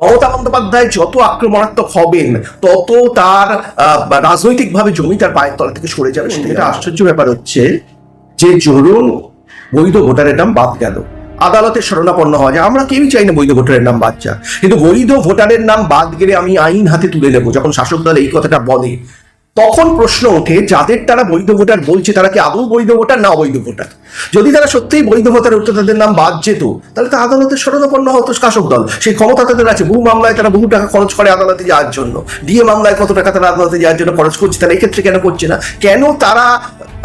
মমতা বন্দ্যোপাধ্যায় যত আক্রমণাত্মক হবেন তত তার রাজনৈতিকভাবে জমি তার পায়ের তলা থেকে সরে যাবে। সেটা একটা আশ্চর্য ব্যাপার হচ্ছে যে ধরুন বৈধ ভোটারের নাম বাদ গেল। আদালতে শরণাপন্ন হওয়া যায়। আমরা কেউই চাই না বৈধ ভোটারের নাম বাদ যাক। কিন্তু বৈধ ভোটারের নাম বাদ গেলে আমি আইন হাতে তুলে নেব যখন শাসক দল এই কথাটা বলে। তখন প্রশ্ন ওঠে, যাদের তারা বৈধ ভোটার বলছে, তারা কি আদৌ বৈধ ভোটার না অবৈধ ভোটার? যদি তারা সত্যিই বৈধ ভোটার উঠতে তাদের নাম বাদ যেত, তাহলে তো আদালতের শরণাপন্ন হতো শাসক দল। সেই ক্ষমতা তাদের আছে। বহু মামলায় তারা বহু টাকা খরচ করে আদালতে যাওয়ার জন্য। ডিএ মামলায় কত টাকা তারা আদালতে যাওয়ার জন্য খরচ করছে, তারা এক্ষেত্রে কেন করছে না? কেন তারা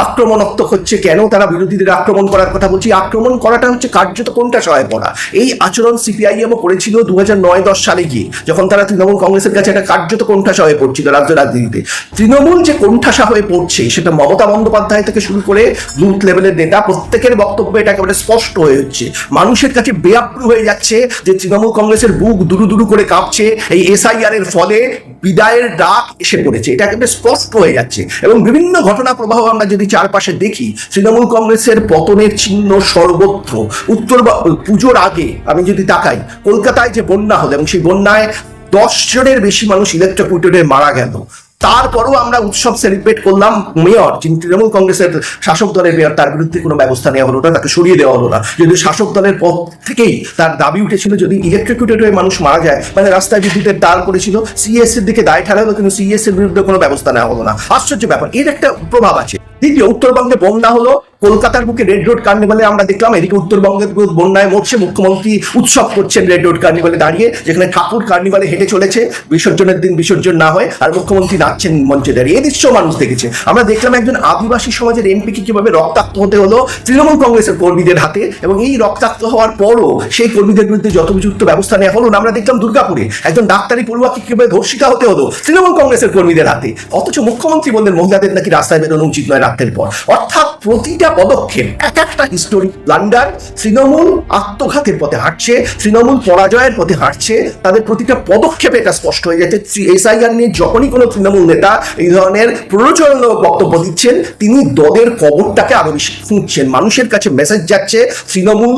আক্রমণাত্মক হচ্ছে কেন? তারা বিরোধীদের আক্রমণ করার কথা বলছি। আক্রমণ করাটা হচ্ছে কার্যত কোনটা সহায় পড়া? এই আচরণ সিপিআইএমও করেছিল দু হাজার নয় দশ সালে গিয়ে। যখন তারা তৃণমূল কংগ্রেসের কাছে একটা কার্যত কোণঠাসা হয়ে পড়ছিল রাজ্য রাজনীতিতে। তৃণমূল যে কোণঠাসা হয়ে পড়ছে, সেটা মমতা বন্দ্যোপাধ্যায় থেকে শুরু করে বুথ লেভেলের নেতা, প্রত্যেকের বক্তব্য এটা একেবারে স্পষ্ট হয়ে হচ্ছে। মানুষের কাছে বেআপ্রু হয়ে যাচ্ছে যে তৃণমূল কংগ্রেসের বুক দুরু দুরু করে কাঁপছে। এই এসআইআর এর ফলে বিদায়ের ডাক এসে পড়েছে। এটা একেবারে স্পষ্ট হয়ে যাচ্ছে। এবং বিভিন্ন ঘটনা প্রবাহ আমরা যদি চারপাশে দেখি, তৃণমূল কংগ্রেসের পতনের চিহ্ন সর্বত্র। উত্তর পুজোর আগে, আমি যদি তাকাই, কলকাতায় যে বন্যা হলো, এবং সেই বন্যায় দশ জনের বেশি মানুষ ইলেকট্রোকুটেডে মারা গেল। তারপরও আমরা উৎসব সেলিব্রেট করলাম মেয়র, যিনি তৃণমূল কংগ্রেসের শাসক দলের মেয়র, তার বিরুদ্ধে কোনো ব্যবস্থা নেওয়া হলো না, তাকে সরিয়ে দেওয়া হলো না। যদি শাসক দলের পদ থেকেই তার দাবি উঠেছিল যদি ইলেকট্রিকিউটেড হয়ে মানুষ মারা যায় মানে রাস্তায় বিদ্যুতের তার করেছিল সিএস এর দিকে দায় ঠেলা হলো কিন্তু সিএস এর বিরুদ্ধে কোনো ব্যবস্থা নেওয়া হলো না। আশ্চর্য ব্যাপার, এর একটা প্রভাব আছে। দ্বিতীয়, উত্তরবঙ্গে বন্যা হলো। কলকাতার বুকে রেড রোড কার্নিভালে আমরা দেখলাম, এদিকে উত্তরবঙ্গের বন্যায় মরছে মুখ্যমন্ত্রী, উৎসব করছেন রেড রোড কার্নিভালে দাঁড়িয়ে, যেখানে ঠাকুর কার্নিভালে হেঁটে চলেছে, বিসর্জনের দিন বিসর্জন না হয়, আর মুখ্যমন্ত্রী নাচছেন মঞ্চে দাঁড়িয়ে এই দৃশ্য মানুষ দেখেছে। আমরা দেখলাম একজন আদিবাসী সমাজের এমপিকে কীভাবে রক্তাক্ত হতে হলো তৃণমূল কংগ্রেসের কর্মীদের হাতে, এবং এই রক্তাক্ত হওয়ার পরও সেই কর্মীদের বিরুদ্ধে যথোপযুক্ত ব্যবস্থা নেওয়া হলো না আমরা দেখলাম দুর্গাপুরে একজন ডাক্তারি পড়ুয়াকে কীভাবে ধর্ষিতা হতে হলো তৃণমূল কংগ্রেসের কর্মীদের হাতে। অথচ মুখ্যমন্ত্রী বললেন, মহিলাদের নাকি রাস্তায় বেরোনো উচিত নয় রাত্রের পর। অর্থাৎ প্রতিটা পদক্ষেপ এক একটা হিস্টোরিক প্লান্ডার তৃণমূল আত্মঘাতের পথে হাঁটছে, তৃণমূল পরাজয়ের পথে হাঁটছে, তাদের প্রতিটা পদক্ষেপে এটা স্পষ্ট হয়ে যাচ্ছে এসআইআর নিয়ে যখনই কোনো তৃণমূল নেতা এই ধরনের প্ররোচনামূলক বক্তব্য দিচ্ছেন, তিনি দলের কবরটাকে আরও বেশি ফুঁকছেন মানুষের কাছে মেসেজ যাচ্ছে, তৃণমূল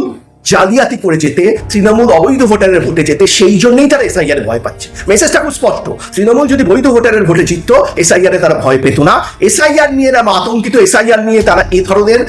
জালিয়াতি করে যেতে তৃণমূল অবৈধ ভোটারের ভোটে যেতে সেই জন্যই তারা এসআইআর ভয় পাচ্ছে। মেসেজটা খুব স্পষ্ট তৃণমূল যদি বৈধ ভোটারের ভোটে জিতত এসআইআর তারা ভয় পেত না। এসআইআর নিয়ে না আতঙ্কিত এসআইআর নিয়ে তারা এ ধরনের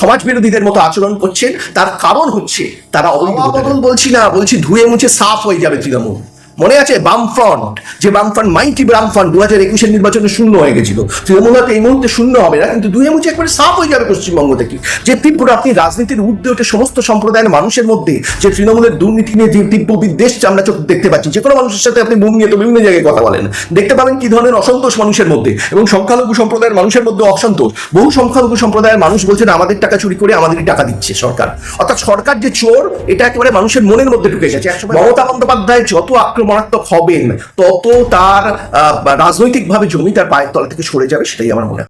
সমাজ বিরোধীদের মতো আচরণ করছেন। তার কারণ হচ্ছে তারা অবৈধ বলছি না বলছি ধুয়ে মুছে সাফ হয়ে যাবে তৃণমূল। মনে আছে? বামফ্রন্ট। যে বামফ্রন্ট মাইটি বামফ্রন্ট দু হাজার একুশের নির্বাচনে শূন্য হয়ে গেছিল। তৃণমূল হয়তো এই মুহূর্তে শূন্য হবে না কিন্তু দুয়ে মুছে একবারে সাফ হয়ে যাবে পশ্চিমবঙ্গ থেকে। যে তীব্র আপনি রাজনীতির ঊর্ধ্বে ওঠে সমস্ত সম্প্রদায়ের মানুষের মধ্যে যে তৃণমূলের দুর্নীতি নিয়ে যে তীব্র বিদ্বেষ আমরা চোখ দেখতে পাচ্ছি যে কোনো মানুষের সাথে আপনি মুখ নিয়ে তো বিভিন্ন জায়গায় কথা বলেন। দেখতে পাবেন কি ধরনের অসন্তোষ মানুষের মধ্যে এবং সংখ্যালঘু সম্প্রদায়ের মানুষের মধ্যে অসন্তোষ। বহু সংখ্যালঘু সম্প্রদায়ের মানুষ বলছেন আমাদের টাকা চুরি করে আমাদেরই টাকা দিচ্ছে সরকার। অর্থাৎ সরকার যে চোর এটা একেবারে মানুষের মনের মধ্যে ঢুকে গেছে। মমতা বন্দ্যোপাধ্যায় যত আক্রমণাত্মক হবেন, তত তার রাজনৈতিকভাবে জমি তার পায়ের তলা থেকে সরে যাবে, সেটাই আমার মনে হয়।